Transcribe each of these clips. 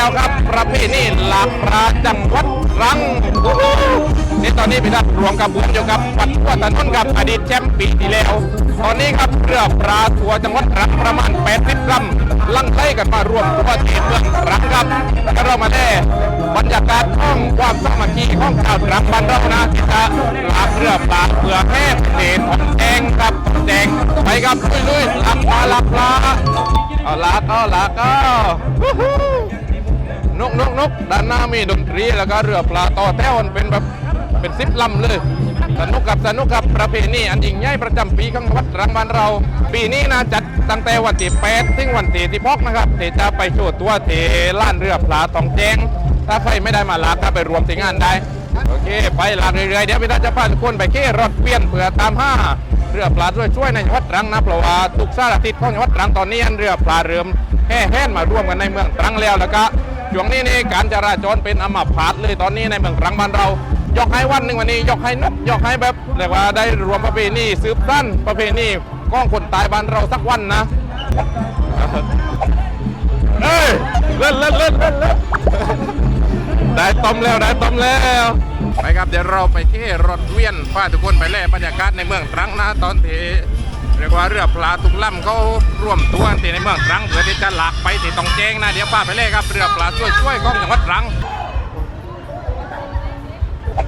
แล้วครับ ประเพณีหลากปลาจังหวัดรังนี่ตอนนี้พี่ทัศน์รวมกับบุญอยู่กับวัดวัดถนนกับอดีตแชมป์ปีที่แล้ว ตอนนี้ครับเรือปลาทัวจังหวัดรังประมาณ 80ลำลังไล่กันมารวมตัวเทเมืองรังครับก็เรามาได้บรรยากาศของความสามัคคีของชาวรังบ้านเรานะที่จะลากเรือปลาเพื่อแห้เททองแดงครับแดงไปครับลุยๆลักปลาลักปลาเอาลักเอาลักเอาวู้ฮู้ นกนกนกด้านหน้ามีดนตรีแล้วก็เรือปลาต่อแถวมันเป็นแบบเป็นสิบลำเลยสนุกกับสนุกกับประเพณีอันยิ่งใหญ่ประจำปีของวัดรังบ้านเรา ปีนี้นะจัดตั้งแต่วันที่8ถึงวันที่ที่พกนะครับที่จะไปโชว์ตัวเทล้านเรือปลาตองแจงถ้าใครไม่ได้มาลากก็ไปรวมที่งานได้โอเค ไปลากเรื่อยๆเดี๋ยวพี่ตาจะพาทุกคนไปเค้รถเปลี่ยนเพื่อตามห้าเรือปลาช่วยในวัดรังนะเพราะว่าทุกสารทิศของวัดรังตอนนี้อันเรือปลาเริ่มแห่แห่นมาร่วมกันในเมืองตรังแล้วแล้วก็ ช่วงนี้นี่การจราจรเป็นอมพาตเลยตอนนี้ในเมืองตรังบ้านเรา ยกให้วันหนึ่งวันนี้ ยกให้นกยกให้แบบเรียกว่าได้รวมประเพณีสืบสั้นประเพณีก้องคนตายบ้านเราสักวันนะเอ้ยเล่นเล่นเล่นเล่นได้ต้มแล้วได้ต้มแล้วไปครับเดี๋ยวเราไปที่รถเวียนพาทุกคนไปแล่บรรยากาศในเมืองตรังนะตอนที่ เรียกว่าเรือปลาทุกลำเขาร่วมตัวที่ในเมืองตรังเพื่อที่จะหลากไปที่ตองแจ้งนะเดี๋ยวพาไปเล่ครับเรือปลาช่วยๆของจังหวัดตรัง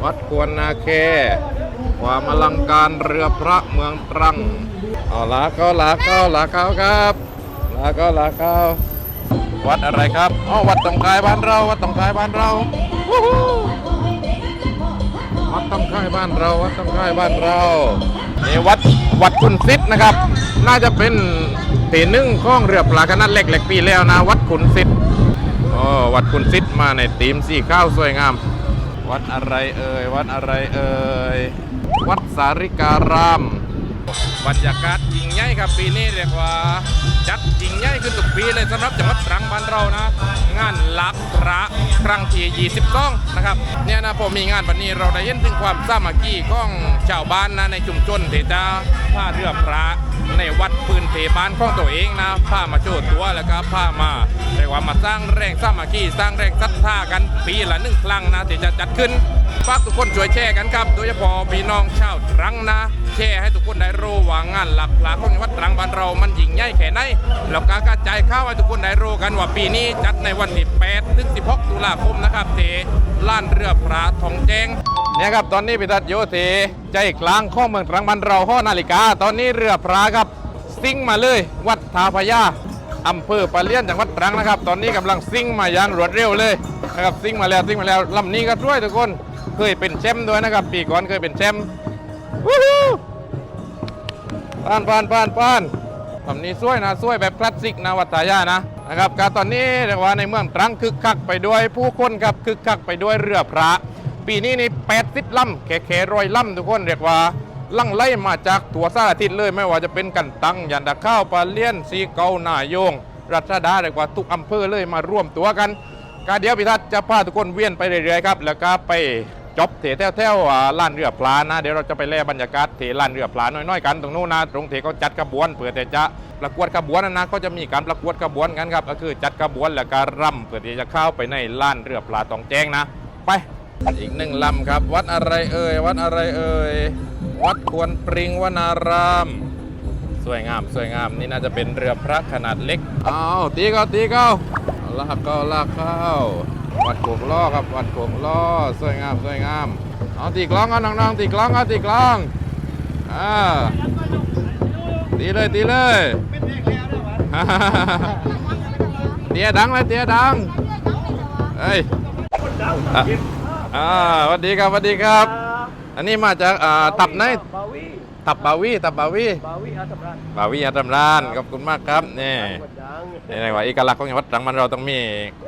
วัดควรนาแคความอลังการเรือพระเมืองตรังเอาลาเข้าลาเข้าลาเข้าครับลาเข้าลาเข้าวัดอะไรครับอ๋อวัดตองคายบ้านเรา วัดตองคายบ้านเราวู้ฮู้วัดตองคายบ้านเรา วัดตองคายบ้านเรานี่วัด วัดขุนซิดนะครับ น่าจะเป็นตีนึ่งข้องเรือปลาขนาดเล็กๆปีแล้วนะ วัดขุนซิดอ๋อวัดขุนซิดมาในตีมสีข้าวสวยงาม วัดอะไรเอ่ยวัดอะไรเอ่ยวัดสาริการามบรรยากาศยิงใหญ่ครับปีนี้เรียกว่าจัดยิงใหญ่ขึ้นทุกปีเลยสำหรับจังหวัดตรังบ้านเรานะ งานลักพระครั้งที่22นะครับเนี่ยนะพอมีงานวันนี้เราได้เห็นถึงความสามัคคีของชาวบ้านนะในชุมชนที่จะ พาเรือพระในวัดปืนเทบ้านของตัวเองนะพามาโชว์ตัวแล้วก็พามาเรียกว่ามาสร้างแรงสร้างมัคคีสร้างแรงศรัทธากันปีละหนึ่งครั้งนะที่จะจัดขึ้นฝากทุกคนช่วยแชร์กันครับ โดยเฉพาะพี่น้องชาวตรังนะ แชร์ให้ทุกคนได้รู้ว่างานหลักหลาของวัดตรังบ้านเรามันยิ่งใหญ่แค่ไหนแล้วก็กระจายข่าวให้ทุกคนได้รู้กันว่าปีนี้จัดในวันที่8ถึง 16 ตุลาคมนะครับเทล้านเรือพระทองแจงเนี่ยครับตอนนี้พิทัศน์โยเทใจกลางข้องเมืองตรังบ้านเราห้อนาฬิกาตอนนี้เรือพระครับซิ่งมาเลย วัดทาพยาอำเภอปะเลียนจังหวัดตรังนะครับ ตอนนี้กำลังซิ่งมาอย่างรวดเร็วเลยนะครับซิ่งมาแล้วซิ่งมาแล้วลำนี้ก็ช่วยทุกคนเคยเป็นแชมป์ด้วยนะครับ ปีก่อนเคยเป็นแชมป์วู้ฮู้ปานปานปานปานลำนี้สวยนะสวยแบบคลาสสิกนะวัดทายานะนะครับการตอนนี้เรียกว่าในเมืองตรังคึกคักไปด้วยผู้คนครับคึกคักไปด้วยเรือพระ ปีนี้นี่แปดสิบลำแค่แค่ร้อยลำทุกคนเรียกว่า ลั่งไล่มาจากตัวสารทิศเลยไม่ว่าจะเป็นกันตังยันดาข้าวปลาเลี้ยนสีเกาหนายง รัชดาเรียกว่าทุกอำเภอเลยมาร่วมตัวกันการเดียวพิทัศน์จะพาทุกคนเวียนไปเรื่อยๆครับแล้วก็ไปจบเถแถวๆอ่านเรือปลานะ เดี๋ยวเราจะไปแล่บรรยากาศเถลานเรือปลาน้อยๆกันตรงนู้นนะตรงเถเขาจัดขบวนเพื่อที่จะประกวดขบวนนะนะก็จะมีการประกวดขบวนกันครับก็คือจัดขบวนแล้วก็รำเพื่อที่จะเข้าไปในลานเรือปลาตองแจ้งนะ ไปอีกหนึ่งลำครับ วัดอะไรเอ่ยวัดอะไรเอ่ย วัดควรปริงวนาราม สวยงาม สวยงามนี่น่าจะเป็นเรือพระขนาดเล็กเอาตีก็ตีก็ลากก็ลากเข้าวัดโขงล้อครับวัดโขงล้อสวยงามสวยงามเอาตีกลองเอาน้องๆตีกลองเอาตีกลองอ่าตีเลยตีเลยเตียดังเลยเตียดังเอ้ยอ่าสวัสดีครับสวัสดีครับ อันนี้มาจากอ่าตับไหนบาวีตับบาวีตับบาวีบาวีอาตมรันบาวิยาตำรานขอบคุณมากครับนี่กดดังนี่นะว่าเอกลักษณ์ของจังหวัดตรังมันเราต้องมี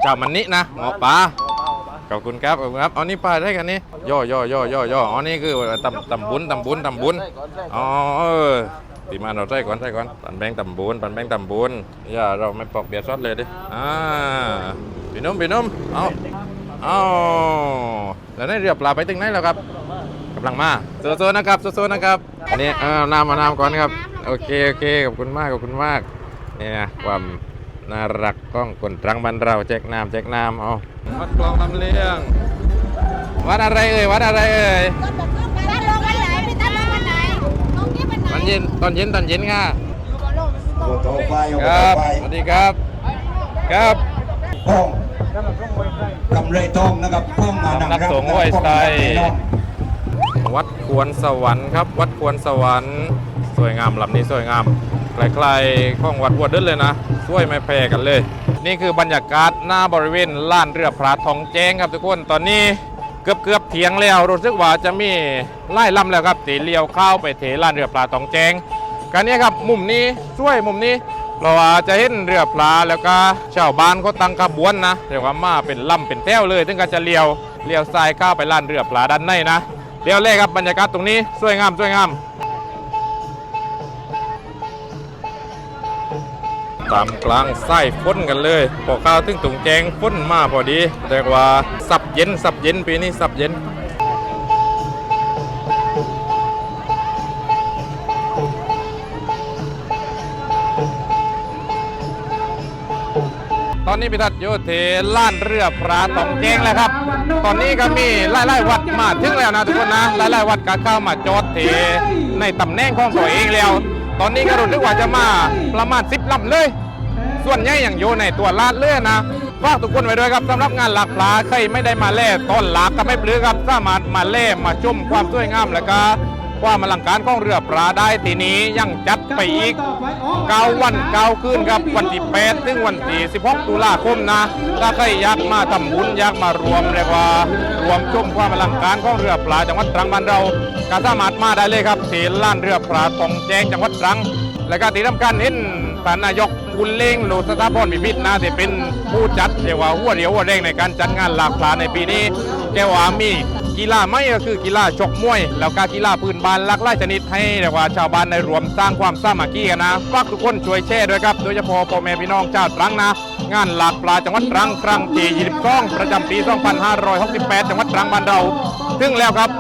เจ้ามันนินะหมอปลาเบาๆปะขอบคุณครับขอบคุณครับเอานี่ปลาได้กันนี่ย่อย่อย่อย่อย่ออ๋อนี่คือตำตำบุญตำบุญตำบุญใส่ก่อนใส่ก่อ๋ออนเออตีมาเราใส่ก่อนใส่ก่อนปันแบงตำบุญปันแบงตำบุญอย่าเราไม่ปอกเบียร์ซอสเลยดิอ่าพี่นุ่มพี่นุ่มเอาเอาแล้วนี่เรือปลาไปถึงไหนแล้วครับ กำลังมาโซๆนะครับโซๆนะครับ อันนี้เออน้ำมาน้ำก่อนครับ โอเคโอเคขอบคุณมากขอบคุณมาก นี่นะความน่ารักกล้องคนตรังบ้านเราแจกน้ำแจกน้ำเอาวัดคลองลำเลียง วัดอะไรเอ่ยวัดอะไรเอ่ยตั้งลงวันไหนพี่ตั้งลงวันไหนลงที่วันไหนตอนเย็นตอนเย็นตอนเย็นค่ะโอโตไฟโอคโตรับไฟสวัสดีครับ ครับพ้องกำไรทองนะครับพ้องมานังนักรับสงฆ์ห้วยไซพ้อง วัดควรสวรรค์ครับ วัดควรสวรรค์ สวยงามลำนี้สวยงามใกลๆของวัดวัวเดินเลยนะสวยไม่แพ้กันเลย นี่คือบรรยากาศหน้าบริเวณลานเรือพระทองแจ้งครับทุกคนตอนนี้เกือบเกือบๆเทียงแล้วรู้สึกว่าจะมีไล่ลำแล้วครับตีเลี้ยวเข้าไปเทลานเรือพระทองแจ้งการนี้ครับมุมนี้ช่วยมุมนี้เราะว่าจะเห็นเรือปลาแล้วก็ชาวบ้านเขาตั้งขบวนนะเรียกว่ามาเป็นลำเป็นแถวเลยถึงก็จะเลี้ยวเลี้ยวซ้ายเข้าไปลานเรือปลาด้านในนะ เลี้ยวแรกครับบรรยากาศตรงนี้สวยงามสวยงาม ตามกลางไส้ฝนกันเลยพอข้าวถึงตุงแจงฝนมาพอดีเรียกว่าสับเย็นสับเย็นปีนี้สับเย็น อนนี้พิทัศน์โยเทล้านเรือพระตองแจ้งแล้วครับ ตอนนี้ก็มีไล่ๆวัดมาถึงแล้วนะทุกคนนะไล่ๆวัดก็เข้ามาจอดเทในตำแหน่งของตัวเองแล้ว ตอนนี้ก็รู้สึกว่าจะมาประมาณสิบลำเลย ส่วนใหญ่อย่างโยในตัวลาดเลื่อนะฝากทุกคนไว้ด้วยครับสำหรับงานหลักปลาใครไม่ได้มาเล่ต้นหลักก็ไม่ปลือครับสามารถมาเล่มาชมความสวยงามแล้วก็ ความอลังการของเรือปลาได้ทีนี้ยังจัดไปอีกเก้าวันเก้าคืนครับวันที่8ถึงวันที่16ตุลาคมนะ ถ้าใครอยากมาทำบุญอยากมารวมเรียกว่ารวมชมความอลังการของเรือปลาจังหวัดตรังบ้านเราก็สามารถมาได้เลยครับที่ลานเรือปลาตองแจงจังหวัดตรัง และก็ที่สำคัญเห็นท่านนายกบุญเล้งโลสถาพรมิพิษนะที่เป็นผู้จัดเรียกว่าหัวเดียวหัวแรงในการจัดงานหลากปลาในปีนี้แกว่ามี กีฬาไม่ก็คือกีฬาชกมวย แล้วก็กีฬาพื้นบ้านหลากหลายชนิดให้เรียกว่าชาวบ้านในรวมสร้างความสามัคคีกันนะฝากทุกคนช่วยแชร์ด้วยครับโดยเฉพาะพ่อแม่พี่น้องชาวตรังนะ งานหลากปลาจังหวัดตรังครั้งที่22ประจำปี 2568 จังหวัดตรังบ้านเราถึงแล้วครับ